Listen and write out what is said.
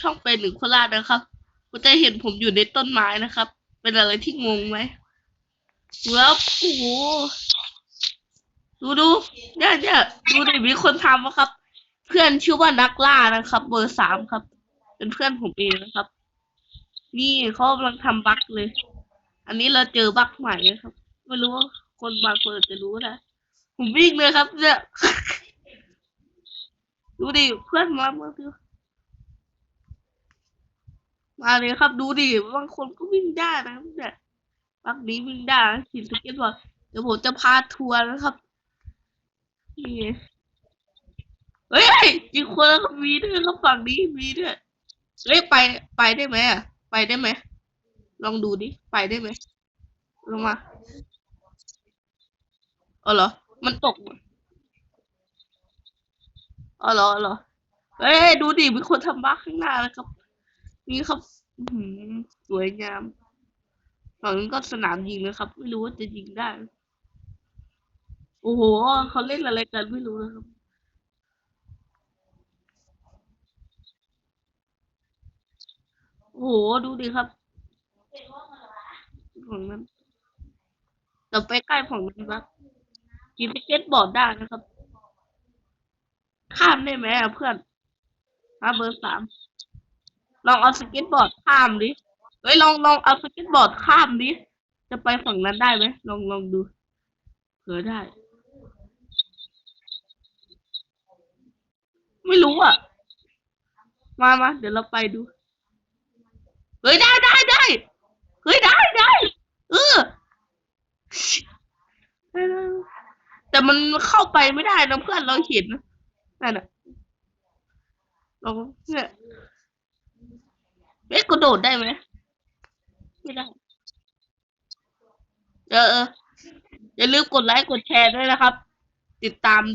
ช่องเป็นหนึ่งโคราชนะครับคุณจะเห็นผมอยู่ในต้นไม้นะครับ เป็นอะไรที่งงไหมแล้วโอ้โหดูดูเนี่ยเนี่ยดูดิมีคนทำนะครับ เพื่อนชื่อว่านักล่านะครับ เบอร์สามครับ เป็นเพื่อนผมเองนะครับ นี่เขากำลังทำบั๊กเลย อันนี้เราเจอบั๊กใหม่นะครับ ไม่รู้ว่าคนบางคนจจะรู้นะ ผมวิ่งเลยครับ เนี่ย ดูดิเพื่อนมาเมื่อกี้ มาเลยครับดูดิบางคนก็วิ่งได้นะครับเนี่ยบั๊กนี้วิ่งได้ขี่สเก็ตบอร์ดเดี๋ยวผมจะพาทัวร์นะครับนี่เฮ้ยอีกคนแล้วก็มีด้วยครับฝั่งนี้มีด้วยเฮ้ยไปไปได้ไหมอะไปได้ไหมลองดูดิไปได้ไหมลงมาเออเหรอ มันตกอ๋อเหรอเหรอเฮ้ยดูดิมีคนทำบ้าข้างหน้าแล้วครับ นี่ครับอื้อหือสวยงามฝั่งนั้นก็สนามยิงนะครับ ไม่รู้ว่าจะยิงได้ โอ้โหเขาเล่นอะไรกันไม่รู้นะครับโอ้โหดูดิครับฝั่งนั้นแต่ไปใกล้ฝั่งนั้นครับกินเก็ตบอร์ดได้นะครับ ข้ามได้ไหมเพื่อนมาเบอร์สาม ลองเอาสเก็ตบอร์ดข้ามดิ เฮ้ยลองลองเอาสเก็ตบอร์ดข้ามดิ จะไปฝั่งนั้นได้ไหมลองลองดูเผื่อได้ ไม่รู้อะ มามาเดี๋ยวเราไปดู เฮ้ยได้ได้ได้ เฮ้ยได้ได้เออแต่มันเข้าไปไม่ได้นะเพื่อนเราเห็นนะนั่นน่ะลองเนี่ย เอ๊ะกระโดดได้ไหมไม่ได้ เออเอออย่าลืมกดไลค์กดแชร์ด้วยนะครับ ติดตาม